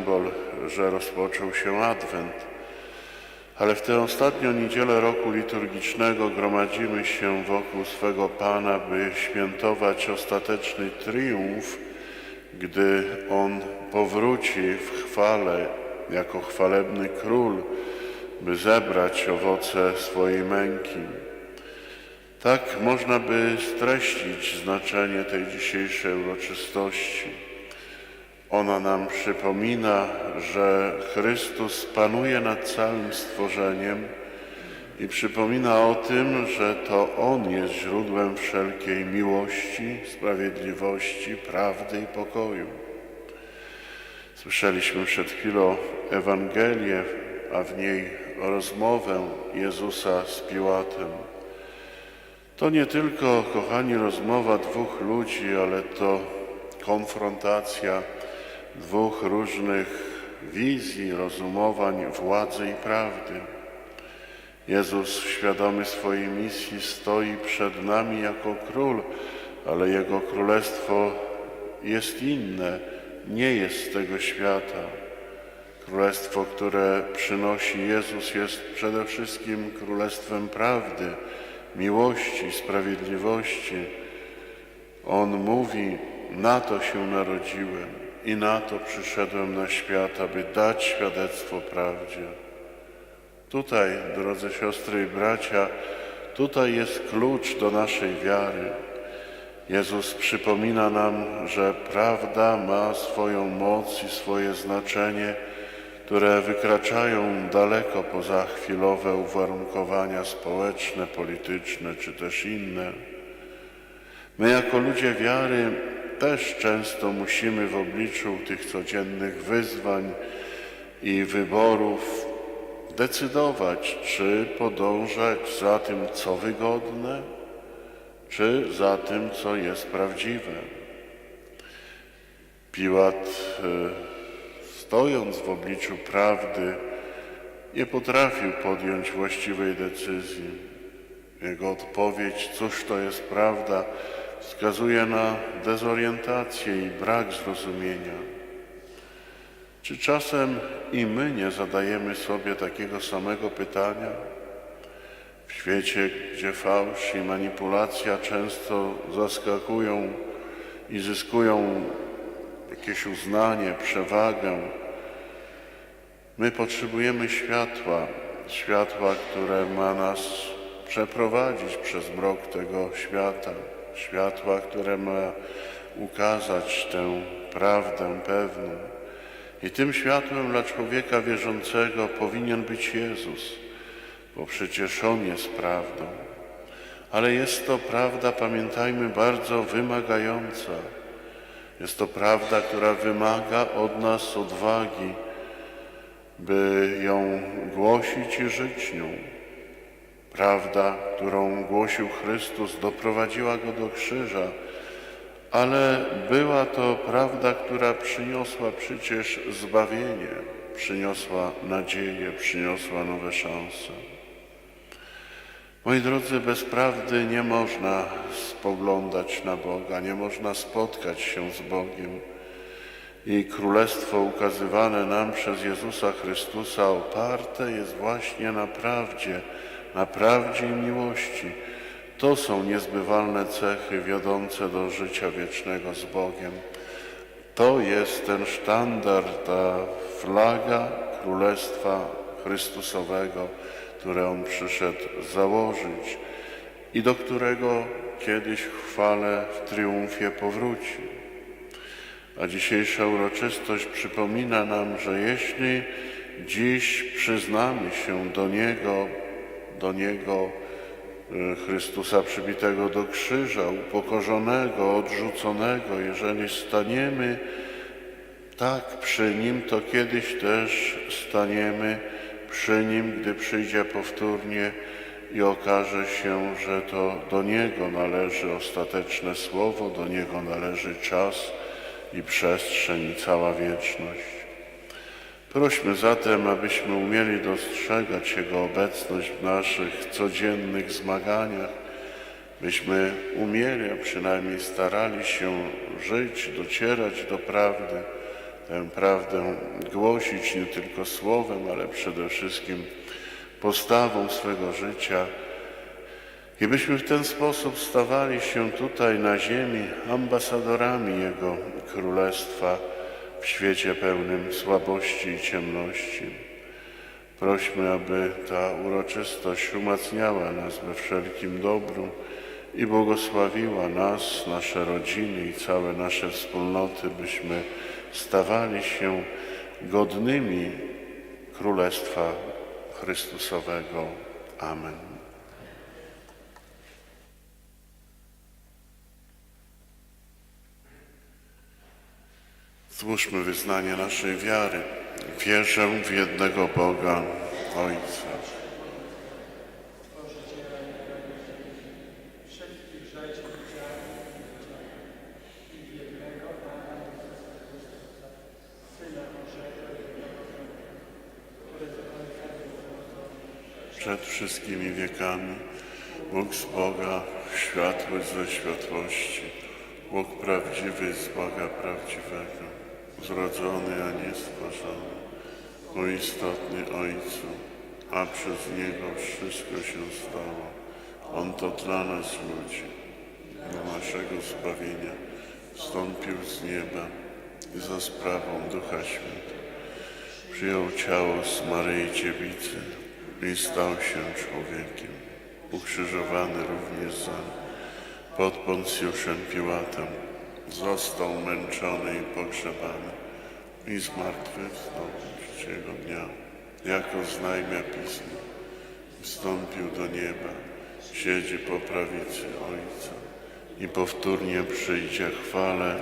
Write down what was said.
symbol, że rozpoczął się Adwent. Ale w tę ostatnią niedzielę roku liturgicznego gromadzimy się wokół swego Pana, by świętować ostateczny triumf, gdy On powróci w chwale jako chwalebny król, by zebrać owoce swojej męki. Tak można by streścić znaczenie tej dzisiejszej uroczystości. Ona nam przypomina, że Chrystus panuje nad całym stworzeniem i przypomina o tym, że to On jest źródłem wszelkiej miłości, sprawiedliwości, prawdy i pokoju. Słyszeliśmy przed chwilą Ewangelię, a w niej rozmowę Jezusa z Piłatem. To nie tylko, kochani, rozmowa dwóch ludzi, ale to konfrontacja dwóch różnych wizji, rozumowań władzy i prawdy. Jezus, świadomy swojej misji, stoi przed nami jako król, ale Jego królestwo jest inne, nie jest z tego świata. Królestwo, które przynosi Jezus, jest przede wszystkim królestwem prawdy, miłości, sprawiedliwości. On mówi: Na to się narodziłem i na to przyszedłem na świat, aby dać świadectwo prawdzie. Tutaj, drodzy siostry i bracia, tutaj jest klucz do naszej wiary. Jezus przypomina nam, że prawda ma swoją moc i swoje znaczenie, które wykraczają daleko poza chwilowe uwarunkowania społeczne, polityczne czy też inne. My, jako ludzie wiary, też często musimy w obliczu tych codziennych wyzwań i wyborów decydować, czy podążać za tym, co wygodne, czy za tym, co jest prawdziwe. Piłat, e, stojąc w obliczu prawdy, nie potrafił podjąć właściwej decyzji. Jego odpowiedź, cóż to jest prawda, wskazuje na dezorientację i brak zrozumienia. Czy czasem i my nie zadajemy sobie takiego samego pytania? W świecie, gdzie fałsz i manipulacja często zaskakują i zyskują jakieś uznanie, przewagę, my potrzebujemy światła, światła, które ma nas przeprowadzić przez mrok tego świata, światła, które ma ukazać tę prawdę pewną. I tym światłem dla człowieka wierzącego powinien być Jezus, bo przecież On jest prawdą. Ale jest to prawda, pamiętajmy, bardzo wymagająca. Jest to prawda, która wymaga od nas odwagi, by ją głosić i żyć nią. Prawda, którą głosił Chrystus, doprowadziła go do krzyża, ale była to prawda, która przyniosła przecież zbawienie, przyniosła nadzieję, przyniosła nowe szanse. Moi drodzy, bez prawdy nie można spoglądać na Boga, nie można spotkać się z Bogiem. I królestwo ukazywane nam przez Jezusa Chrystusa oparte jest właśnie na prawdzie, na prawdzie i miłości. To są niezbywalne cechy wiodące do życia wiecznego z Bogiem. To jest ten sztandar, ta flaga Królestwa Chrystusowego, które On przyszedł założyć i do którego kiedyś w chwale, w triumfie powróci. A dzisiejsza uroczystość przypomina nam, że jeśli dziś przyznamy się do Niego, do Niego, y, Chrystusa przybitego do krzyża, upokorzonego, odrzuconego, jeżeli staniemy tak przy Nim, to kiedyś też staniemy przy Nim, gdy przyjdzie powtórnie i okaże się, że to do Niego należy ostateczne słowo, do Niego należy czas i przestrzeń i cała wieczność. Prośmy zatem, abyśmy umieli dostrzegać Jego obecność w naszych codziennych zmaganiach, byśmy umieli, a przynajmniej starali się żyć, docierać do prawdy, tę prawdę głosić nie tylko słowem, ale przede wszystkim postawą swego życia. I byśmy w ten sposób stawali się tutaj na ziemi ambasadorami Jego Królestwa w świecie pełnym słabości i ciemności. Prośmy, aby ta uroczystość umacniała nas we wszelkim dobru i błogosławiła nas, nasze rodziny i całe nasze wspólnoty, byśmy stawali się godnymi Królestwa Chrystusowego. Amen. Złóżmy wyznanie naszej wiary. Wierzę w jednego Boga, Ojca. Przed wszystkimi wiekami Bóg z Boga, światły ze światłości, Bóg prawdziwy z Boga prawdziwego, zrodzony, a nie stworzony, mój istotny Ojcu, a przez Niego wszystko się stało. On to dla nas ludzi, dla naszego zbawienia, wstąpił z nieba i za sprawą Ducha Świętego przyjął ciało z Maryi Dziewicy i stał się człowiekiem, ukrzyżowany również za pod Poncjuszem Piłatem, został męczony i pogrzebany i zmartwychwstał trzeciego dnia, jako znajmia Pismo, wstąpił do nieba, siedzi po prawicy Ojca i powtórnie przyjdzie chwale